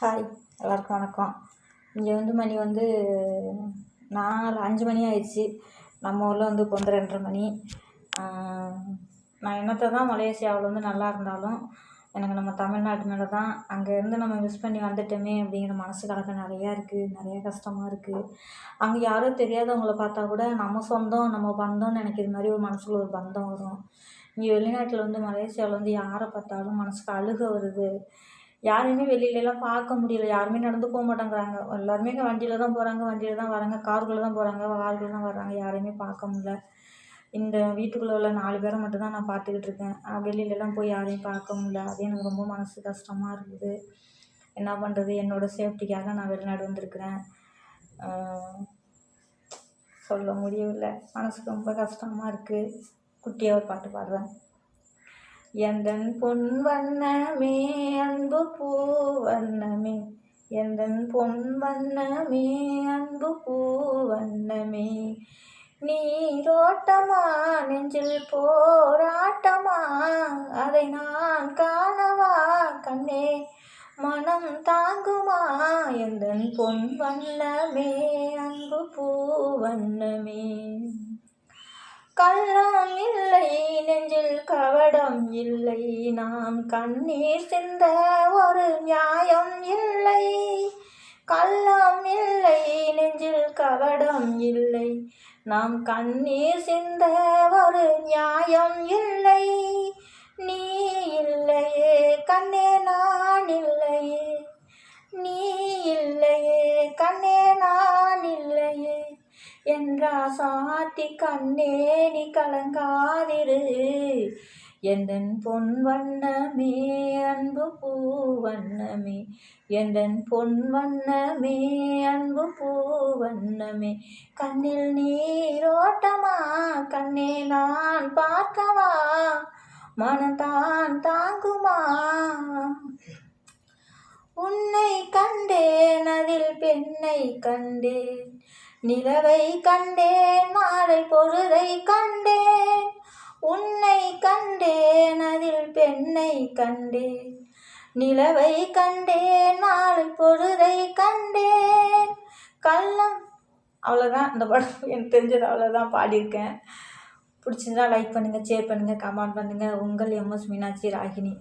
Hi எல்லாருக்கும் வணக்கம். இங்கே வந்து மணி வந்து நாலு அஞ்சு மணி ஆயிடுச்சு. நம்ம ஊரில் வந்து இப்போ வந்து ரெண்டரை மணி. நான் என்னத்தை தான் மலேசியாவில் வந்து நல்லா இருந்தாலும் எனக்கு நம்ம தமிழ்நாட்டு மேலே தான் அங்கேருந்து நம்ம மிஸ் பண்ணி வந்துட்டோமே அப்படிங்கிற மனசு கலக்கம் நிறையா இருக்குது நிறையா கஷ்டமாக இருக்குது அங்கே யாரும் தெரியாதவங்கள பார்த்தா கூட நம்ம சொந்தம் நம்ம பந்தம்னு நினைக்கிற மாதிரி ஒரு மனசுக்குள்ள ஒரு பந்தம் வரும். இங்கே வெளிநாட்டில் வந்து மலேசியாவில் வந்து யாரை பார்த்தாலும் மனசுக்கு அழுகை வருது. யாரையுமே வெளியிலலாம் பார்க்க முடியல. யாருமே நடந்து போக மாட்டேங்கிறாங்க. எல்லாருமே இங்கே வண்டியில் தான் போகிறாங்க வண்டியில் தான் வராங்க. காருக்குள்ளே தான் போகிறாங்க காருக்குள்ளே தான் வர்றாங்க யாரையுமே பார்க்க முடில இந்த வீட்டுக்குள்ளே உள்ள நாலு பேரை மட்டும்தான் நான் பார்த்துக்கிட்டு இருக்கேன். வெளியிலலாம் போய் யாரையும் பார்க்க முடில அது எனக்கு ரொம்ப மனசு கஷ்டமாக இருக்குது. என்ன பண்ணுறது என்னோடய சேஃப்டிக்காக நான் வெளிநாடு வந்திருக்கிறேன். சொல்ல முடியவில்லை. மனசுக்கு ரொம்ப கஷ்டமாக இருக்குது குட்டியாக ஒரு பாட்டு பாடுறேன். எந்தன் பொன் வண்ணமே அன்பு பூ வண்ணமே. எந்தன் பொன் வண்ணமே அன்பு பூ வண்ணமே. நீரோட்டமா நெஞ்சில் போராட்டமா அதை நான் காணவா கண்ணே? மனம் தாங்குமா? எந்தன் பொன் வண்ணமே அன்பு பூ வண்ணமே. கள்ளம் இல்லை படம் இல்லை. நாம் கண்ணீர் சிந்த ஒரு நியாயம் இல்லை. கள்ளம் இல்லை. நெஞ்சில் கவடம் இல்லை. நாம் கண்ணீர் சிந்த ஒரு நியாயம் இல்லை. நீ இல்லையே கண்ணே நான் இல்லையே. நீ இல்லையே கண்ணே நான் இல்லையே. என்றா சாத்தி கண்ணே நீ கலங்காதிரு. எந்தன் பொன் வண்ணமே அன்பு பூ வண்ணமே. எந்தன் பொன் வண்ணமே அன்பு பூ வண்ணமே. கண்ணில் நீரோட்டமா கண்ணே நான் பார்க்கவா மனதான் தாங்குமா? உன்னை கண்டேன் அதில் பெண்ணை கண்டேன். நிலவை கண்டேன் மாலை பொழுதை கண்டேன். உன்னை கண்டேன் அதில் பெண்ணை கண்டேன். நிலவை கண்டேன் மாலை பொழுதை கண்டேன். கள்ளம். அவ்வளோதான் இந்த படம் எனக்கு தெரிஞ்சது. அவ்வளோதான் பாடியிருக்கேன். பிடிச்சிருந்தா லைக் பண்ணுங்கள் ஷேர் பண்ணுங்கள் கமெண்ட் பண்ணுங்கள் உங்கள் எம்எஸ் மீனாட்சி ராகினி.